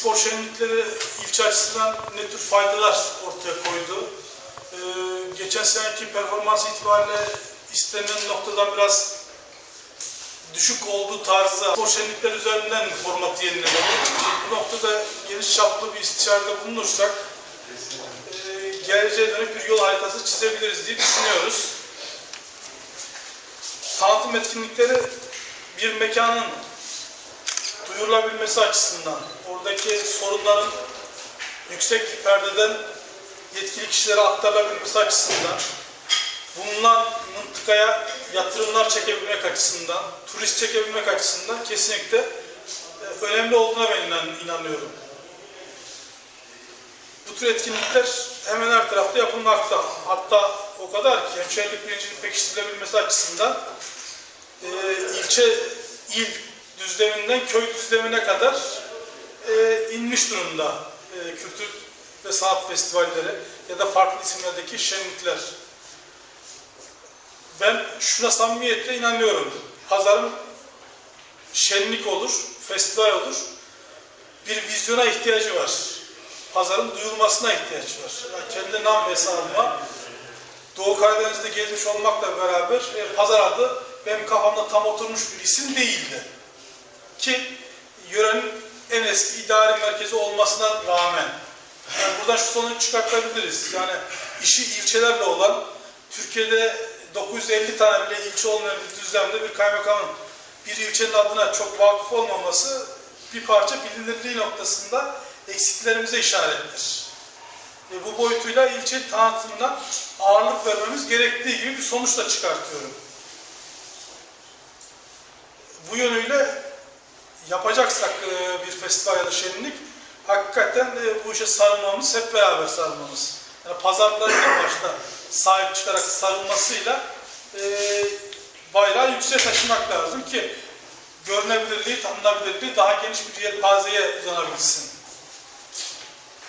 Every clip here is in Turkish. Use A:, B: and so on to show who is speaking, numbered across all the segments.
A: spor şenlikleri ilçe açısından ne tür faydalar ortaya koydu? Ee, geçen seneki performans itibariyle istenilen noktadan biraz düşük olduğu tarzda spor şenlikleri üzerinden mi formatı yenilemeli? Bu noktada geniş çaplı bir istişarede bulunursak e, geleceğe dönük bir yol haritası çizebiliriz diye düşünüyoruz. Tanıtım etkinlikleri bir mekanın duyurulabilmesi açısından, oradaki sorunların yüksek perdeden yetkili kişilere aktarılabilmesi açısından, bulunan mıntıkaya yatırımlar çekebilmek açısından, turist çekebilmek açısından kesinlikle e, önemli olduğuna ben inan- inanıyorum. Bu tür etkinlikler hemen her tarafta yapılmakta. Hatta o kadar ki hemşehrilik bilincinin pekiştirilebilmesi açısından e, ilçe, il düzleminden köy düzlemine kadar e, inmiş durumda e, kültür ve sanat festivalleri ya da farklı isimlerdeki şenlikler. Ben şuna samimiyetle inanıyorum. Pazarın şenlik olur, festival olur. Bir vizyona ihtiyacı var. Pazarın duyulmasına ihtiyacı var. Yani kendi nam hesabıma Doğu Karadeniz'de gezmiş olmakla beraber e, pazar adı benim kafamda tam oturmuş bir isim değildi. Ki yörenin en eski idari merkezi olmasına rağmen yani buradan şu sonucu çıkartabiliriz. Yani işi ilçelerle olan Türkiye'de 950 tane bile ilçe olmayan bir düzlemde bir kaymakamın bir ilçenin adına çok vakıf olmaması bir parça bilinirliği noktasında eksiklerimize işarettir. Ve bu boyutuyla ilçe tanıtımına ağırlık vermemiz gerektiği gibi bir sonuçla çıkartıyorum. Bu yönüyle yapacaksak e, bir festival ya da şenlik hakikaten e, bu işe sarılmamız, hep beraber sarılmamız. Yani pazarların en başta sahip çıkarak sarılmasıyla e, bayrağı yükseğe taşımak lazım ki görünebilirliği, tanınabilirliği daha geniş bir yelpazeye uzanabilsin.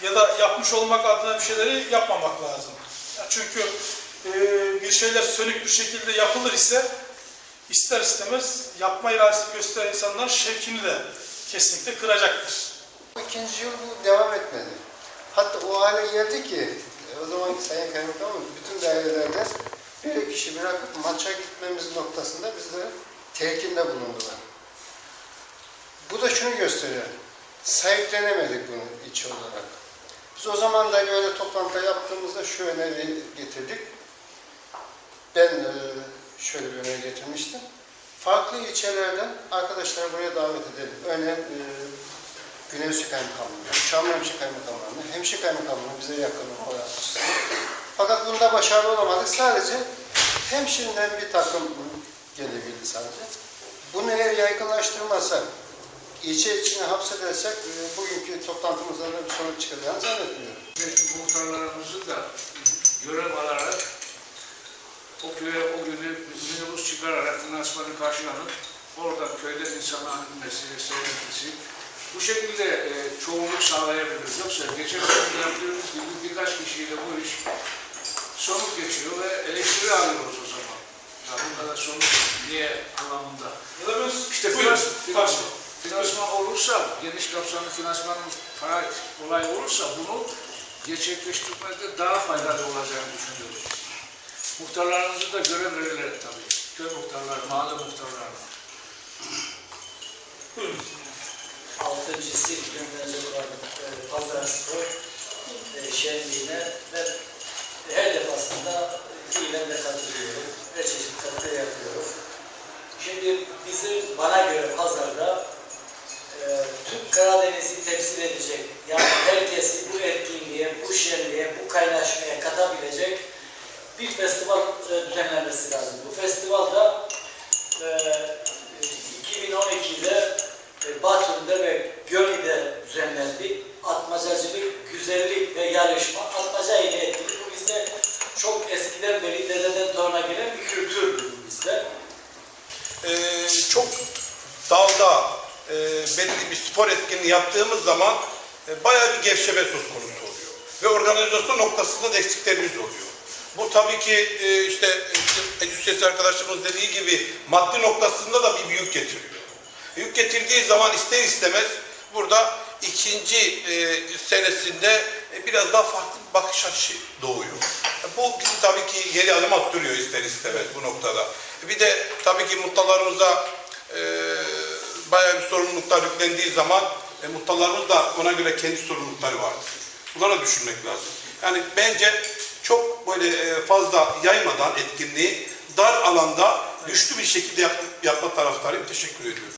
A: Ya da yapmış olmak adına bir şeyleri yapmamak lazım. Ya çünkü e, bir şeyler sönük bir şekilde yapılır ise ister istemez yapma iradesi gösteren insanların şevkini de kesinlikle kıracaktır.
B: İkinci yıl bu devam etmedi. Hatta o hale geldi ki o zamanki Sayın Kaymakamımız bütün dairelerde bir kişi bırakıp maça gitmemiz noktasında bizlere telkinde bulundular. Bu da şunu gösteriyor. Sahiplenemedik bunu iç olarak. Biz o zaman da böyle toplantı yaptığımızda şu öneri getirdik. Ben e, şöyle bir öneri getirmiştim. Farklı ilçelerden arkadaşları buraya davet edelim. Örneğin e, Güneysu Kaymakamlığı, Çamlıhemşire Kaymakamlığı, Hemşire Kaymakamlığı bize yakın açısından. Fakat bunda başarılı olamadık. Sadece hemşiriden bir takım gelebildi sadece. Bunu eğer yaygınlaştırmasak, ilçe içine hapsedersek e, bugünkü toplantımızda da bir sonuç çıkacağını zannetmiyorum.
C: Muhtarlarımızı da görev alarak o köye o günü minibüs çıkararak finansmanı karşılanıp oradan köyden insana inmesi, seyretmesi bu şekilde e, çoğunluk sağlayabiliriz. Yoksa geçen sene yaptığımız gibi birkaç kişiyle bu iş somut geçiyor ve eleştiri alıyoruz o zaman. Ya bu kadar somut niye anlamında.
A: Ya da biz
C: İşte finans, finans, finansman olursa, geniş kapsamlı finansman para olay olursa bunu gerçekleştirmede daha faydalı olacağını düşünüyoruz. Muhtarlarımızı da görev verirler tabii. Köy muhtarları, mahalle muhtarları.
D: Altıncısı düzenlenecek olan e, pazar spor e, şenliğine ben her defasında fiilen de katılıyorum. Her çeşit katkı yapıyorum. Şimdi bizim bana göre pazarda e, tüm Karadeniz'i temsil edecek, yani herkesi bu etkinliğe, bu şenliğe, bu kaynaşmaya katabilecek bir festival e, düzenlenmesi lazım. Bu festivalda e, 2012'de e, Batum'da ve Gölü'de düzenlendi. Atmacacılık, güzellik ve yarışma, atmaca ile etkinlik. Bu bizde çok eskiden beri dededen toruna gelen bir kültür bizde.
E: Ee, çok dalda e, belirli bir spor etkinliği yaptığımız zaman e, bayağı bir gevşeme söz konusu oluyor. Ve organizasyon noktasında da eksiklerimiz oluyor. Bu tabii ki e, işte, işte Ecüsses arkadaşımız dediği gibi maddi noktasında da bir yük getiriyor. Yük getirdiği zaman ister istemez burada ikinci e, senesinde e, biraz daha farklı bir bakış açısı doğuyor. Bu bizi tabii ki geri adım attırıyor ister istemez bu noktada. Bir de tabii ki muhtarlarımıza e, bayağı bir sorumluluklar yüklendiği zaman e, muhtarlarımız da ona göre kendi sorumlulukları vardır. Bunlara düşünmek lazım. Yani bence çok böyle e, fazla yaymadan etkinliği dar alanda güçlü bir şekilde yap- yapma taraftarıyım. Teşekkür ediyorum.